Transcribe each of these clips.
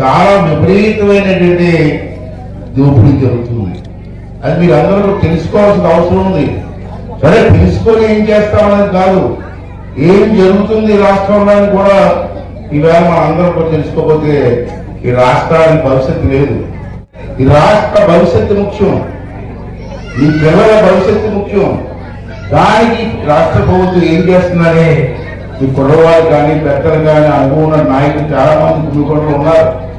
చాలా విపరీతమైనటువంటి దోపిడీ జరుగుతుంది. అది మీరు అందరూ తెలుసుకోవాల్సిన అవసరం ఉంది. సరే తెలుసుకొని ఏం చేస్తామనేది కాదు. ఏం జరుగుతుంది రాష్ట్రంలో అని కూడా ఈవేళ మన అందరం తెలుసుకోకపోతే ఈ రాష్ట్రానికి భవిష్యత్తు లేదు. ఈ రాష్ట్ర భవిష్యత్తు ముఖ్యం. ఈ పిల్లల భవిష్యత్తు ముఖ్యం. దానికి రాష్ట్ర ప్రభుత్వం ఏం చేస్తుందని ఈ కుర్రవాళ్ళు కానీ పెద్దలు కానీ అనుభవం నాయకులు చాలా మంది కుమ్మికొండలు ఉన్నారు.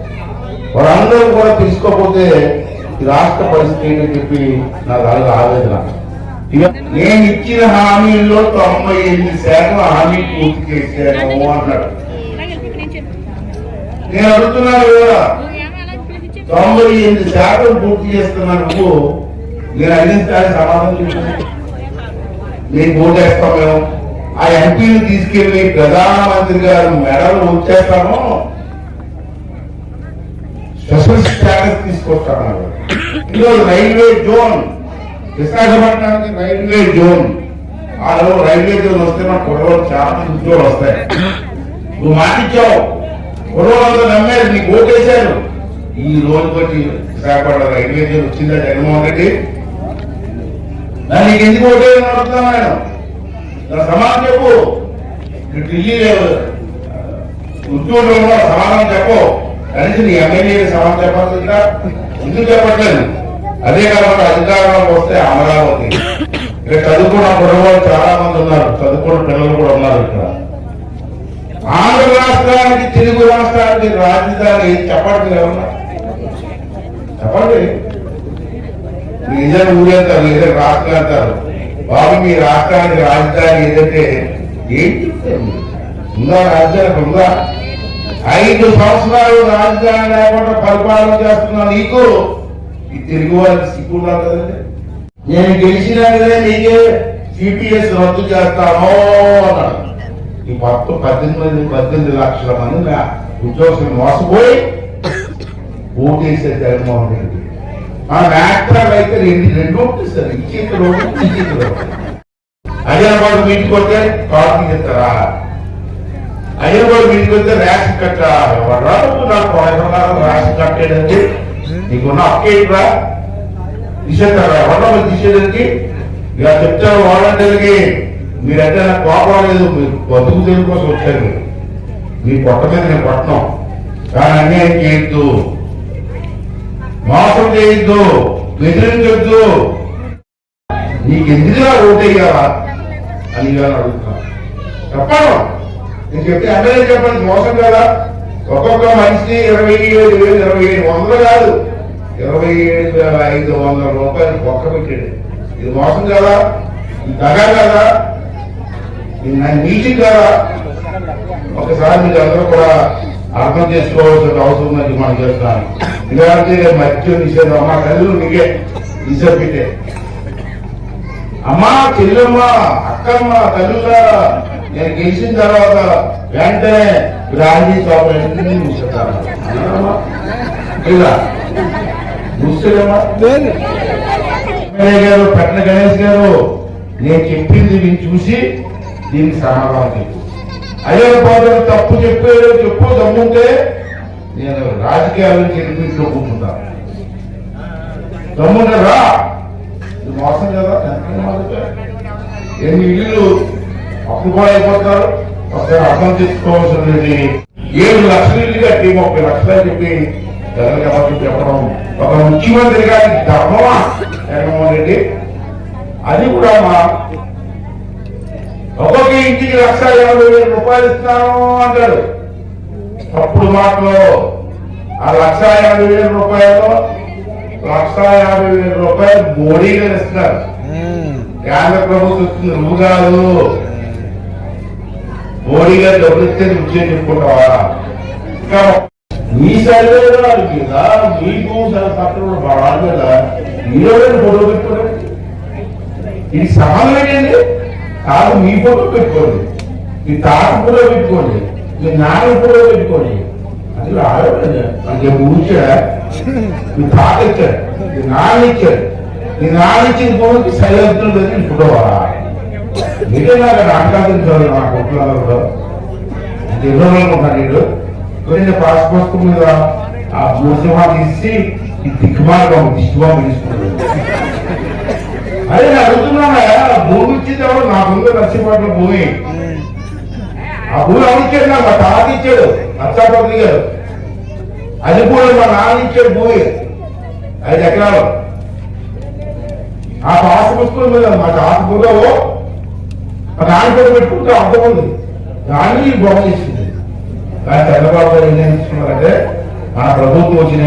వారందరూ కూడా తీసుకోకపోతే రాష్ట్ర పరిస్థితి ఏంటని చెప్పి నాకు అలాగే ఆవేదన. ఇక నేను ఇచ్చిన హామీల్లో తొంభై ఎనిమిది శాతం హామీ పూర్తి చేశాను అన్నాడు. నేను అడుగుతున్నాను కదా తొంభై ఎనిమిది శాతం పూర్తి చేస్తున్నాను నువ్వు నేను అందించాలని సమాధానం చెప్పాను నేను ఓటేస్తాం మేము. ఆ ఎంపీని తీసుకెళ్ళి ప్రధానమంత్రి గారు మెడలు వచ్చేస్తాము. స్పెషల్ స్టాటస్ తీసుకొస్తామన్నారు. ఈరోజు రైల్వే జోన్ విశాఖపట్నానికి రైల్వే జోన్. ఆ రైల్వే జోన్ వస్తే మన కుర్రవాళ్ళు చాలా ఉద్యోగాలు వస్తాయి. నువ్వు మాటిచ్చావు. కుర్రవాళ్ళంతా నమ్మారు నీకు ఓటేశారు. ఈ రోజు బట్టి విశాఖపట్నం రైల్వే జోన్ వచ్చిందా జగన్మోహన్ రెడ్డి? దానికి ఎందుకు ఓటేయని అడుగుతున్నాను నేను? నా సమాధానం చెప్పు. ఢిల్లీ ఉద్యోగంలో సమాధానం చెప్పు కనీసం నీ ఎమ్మెల్యే సమాధానం చెప్పాలి ఎందుకు చెప్పట్లేదు అదే కాకుండా అధికారంలోకి వస్తే అమరావతి ఇక్కడ చదువుకున్న కుటుంబాలు చాలా మంది ఉన్నారు. చదువుకున్న పిల్లలు కూడా ఉన్నారు ఇక్కడ. ఆంధ్ర రాష్ట్రానికి తెలుగు రాష్ట్రానికి రాజధాని చెప్పండి మీరు ఎవరన్నా చెప్పండి నిజం ఊరంటారు నిజం రాష్ట్రం అంటారు. బాబు మీ రాష్ట్రానికి రాజధాని ఏదంటే ఏంటి? ఉందా రాజధాని? ఉందా? ఐదు సంవత్సరాలు రాజధాని లేకుండా పరిపాలన చేస్తున్నా నీకు ఈ తెలుగు వారికి సిగ్గు కదండి. నేను గెలిచినా కదా నీకే సిపిఎస్ రద్దు చేస్తాను అన్నాడు. ఈ మొత్తం పద్దెనిమిది పద్దెనిమిది లక్షల మంది నా ఉద్యోగస్తులు మోసపోయి ఓటేసే జగన్మోహన్ రెడ్డి. ఆ మ్యాక్టర్ అయితే రెండు రెండు ఒప్పిస్తారు ఈ చేతిలో ఒకటి, ఈ చేతిలో ఒకటి. హైదరాబాద్ మీటికి వస్తే పార్కింగ్ ఇస్తారా హైదరాబాద్ మీటికి వస్తే ర్యాషన్ కట్ట ఎవరా నాకు హైదరాబాద్ ర్యాషన్ కట్టేదంటే నీకున్న అక్కేట్రా తీసేస్తారా? ఎవరో మీరు తీసేదానికి ఇక చెప్తారు వాలంటీర్కి మీరంటే నాకు కోపం లేదు మీరు బతుకు తెలుగు కోసం వచ్చారు. మీ పొట్ట మీద నేను పట్టణం కానీ అన్యాయం చేయొద్దు. మోసం చేయొద్దు. బెదిరించొద్దు. నీకు ఎందుకులా ఓటేయాలా అని అడుగుతున్నా చెప్పాను నేను చెప్తే అందరూ చెప్పండి? మోసం కదా. ఒక్కొక్క మనిషిని ఇరవై ఏడు వేలు ఇరవై ఏడు వందలు కాదు. ఇరవై ఏడు వేల ఐదు వందల రూపాయలు పక్క పెట్టాడు. ఇది మోసం కదా? ఇది దగా కదా? ఇది నీతి కదా? ఒకసారి మీరు అందరూ కూడా అర్థం చేసుకోవాల్సిన అవసరం ఉందని మనం చేస్తాను ఇలాంటి మధ్య నిషేధం అమ్మా తల్లు నీకే నిషేధం పెట్టే. అమ్మా చెల్లెమ్మ అక్కమ్మ తల్లుల నేను గెలిచిన తర్వాత వెంటనే? లేదా? మూసేదమ్మా ఎమ్మెల్యే గారు పట్న గణేష్ గారు నేను చెప్పింది నేను చూసి దీనికి సమాధానం చెప్పు. అయ్యో పోతే తప్పు చెప్పాడు చెప్పు దమ్ముంటే నేను రాజకీయాలను చెప్పి ఇంట్లో దమ్ముంటే రా. మోసం కదా? ఎన్ని ఇల్లు అయిపోతారు ఒకసారి అర్థం చేసుకోవాల్సినది. ఏడు లక్షల ఇల్లు కట్టి ముప్పై లక్షలు అని చెప్పి జగన్ గారికి చెప్పడం ఒక ముఖ్యమంత్రి గారికి ధర్మమా? జగన్మోహన్ రెడ్డి? అది కూడా మా ఒక్కొక్క ఇంటికి లక్ష యాభై వేల రూపాయలు ఇస్తాను అంటాడు అప్పుడు మాటలో. ఆ లక్ష యాభై వేల రూపాయలు లక్ష యాభై వేల రూపాయలు మోడీ గారు ఇస్తున్నారు. కేంద్ర ప్రభుత్వం నువ్వు కాదు మోడీ గారు డబ్బులు ఇస్తే నువ్వు చెప్పుకుంటావా? ఇంకా మీ సర్వే వాళ్ళ మీద మీకు పక్కన వాళ్ళ మీద మీలో ఫోటో పెట్టుకోండి. ఇది సమాధానం ఏంటి కాదు మీ ఫోటో పెట్టుకోండి. మీ తాత ఫోటో పెట్టుకోండి. మీ నాన్న ఫోటో పెట్టుకోండి. అది ఆడవాడు అంటే ఊరిచాడా మీ తాత ఇచ్చాడు. మీ నాన్న ఇచ్చాడు. మీ నాన్న ఇచ్చిన ఫోన్కి సరిహద్దులు పెట్టి ఫోటోవా మీరే నాకు నాటకాలు నా కొట్టులలో కూడా ఎన్నో నేను. కొన్ని పాస్ పుస్తకం మీద ఆ భూసింహా తీసి ఈ దిక్కుమార్గా దిష్టిగా తీసుకుంటాడు అదే నేను అడుగుతున్నానా? భూమి ఇచ్చేటప్పుడు నా ముందు నర్సింపాట్ల భూమి. ఆ భూమి ఎవరు ఇచ్చాడు నాకు మా తాత ఇచ్చాడు. నచ్చాపతి గారు. అది కూడా మా నాన్న ఇచ్చాడు భూమి. ఐదు ఎకరాలు. ఆ పాస్ పుస్తకం మీద మా తాత భూలో మా పేరు పెట్టుకుంటే అర్థం ఉంది దాన్ని బాగు చేసింది కానీ చంద్రబాబు గారు ఏం చేస్తున్నారంటే మన ప్రభుత్వం వచ్చిన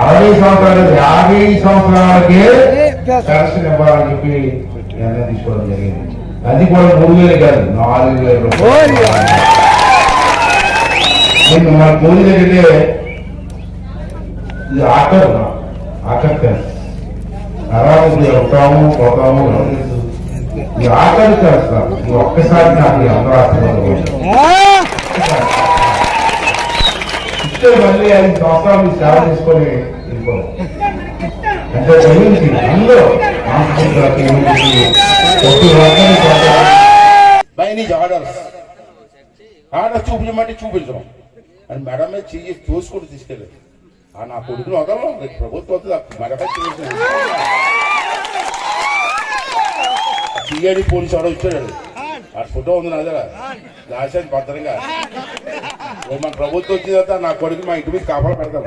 అరవై సంవత్సరాలు యాభై సంవత్సరాలకే పెన్షన్ ఇవ్వాలని చెప్పి నిర్ణయం తీసుకోవడం జరిగింది అది కూడా మూడు వేలు కాదు నాలుగు వేల రూపాయలు నేను మిమ్మల్ని కోరిక ఏంటంటే ఇది ఆకర్ ఆకర్ తెలుసు అరాము ఉంటాము పోతాము ఈ ఆకలి చేస్తాను ఈ ఒక్కసారి నాకు ఆశీర్వాదం ఇస్తే మళ్ళీ ఐదు సంవత్సరాలు సేవ చేసుకొని అంటే అందరూ చేస్తారు. ఆర్డర్స్ చూపించమంటే చూపించడం. అని మేడం మీద చెయ్యి తోసుకుంటూ తీసుకెళ్ళారు ఆ నా కొడుకుని వదలం ప్రభుత్వం ఆ మెడ సిఐడి పోలీసు వాడు వచ్చాడు ఆ ఫోటో ఉంది నా దగ్గర. దాచాను భద్రంగా. మన ప్రభుత్వం వచ్చిన తర్వాత నా కొడుకు మా ఇంటి మీద కాపలా పెడతాం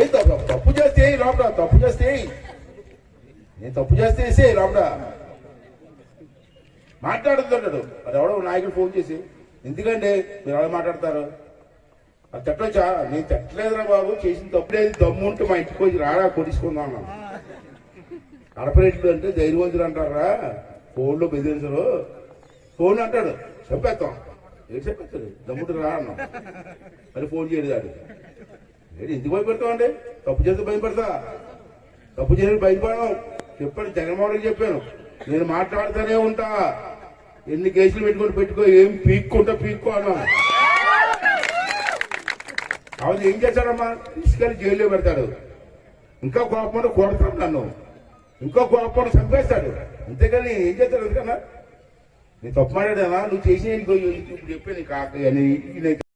ఏం తప్పు? తప్పు చేస్తే లోపల తప్పు చేస్తే ఏయ్. నేను తప్పు చేస్తే వేసే లోపల. మాట్లాడుతుంటాడు అది ఎవడో నాయకుడు ఫోన్ చేసి ఎందుకండి మీరు ఎలా మాట్లాడతారు? అది తిట్టొచ్చా? నేను తిట్టలేదురా బాబు చేసిన తప్పు లేదు దమ్ము ఉంటే మా ఇంటికి వచ్చి రాడా కొట్టించుకుందాం అన్నాను కార్పొరేట్లు అంటే ధైర్యవంతులు అంటారా? ఫోన్లో బెదిరించరు ఫోన్ అంటాడు. చెప్పేస్తాం. ఏం చెప్పేస్తాడు? దమ్ముడు రా అన్నాం. మరి ఫోన్ చేయడు దాడు. ఏంటి ఎందుకు భయపెడతామండి తప్పు చేస్తే భయపడతా. తప్పు చేసి భయపడడం. చెప్పాను జగన్మోహన్ రెడ్డి చెప్పాను. నేను మాట్లాడుతూనే ఉంటా. ఎన్ని కేసులు పెట్టుకొని పెట్టుకో ఏం పీక్కుంటా పీక్కో అన్నా అవన్నీ ఏం చేశాడమ్మా? తీసుకెళ్ళి జైల్లో పెడతాడు. ఇంకా కోపం కొడతాడు నన్ను. ఇంకో కోపం చంపేస్తాడు అంతేగాని ఏం చేస్తాడు? ఎందుకన్నా? నేను తప్పు మాట్లాడానా? నువ్వు చేసిన ఇప్పుడు చెప్పాను కాక నేను అని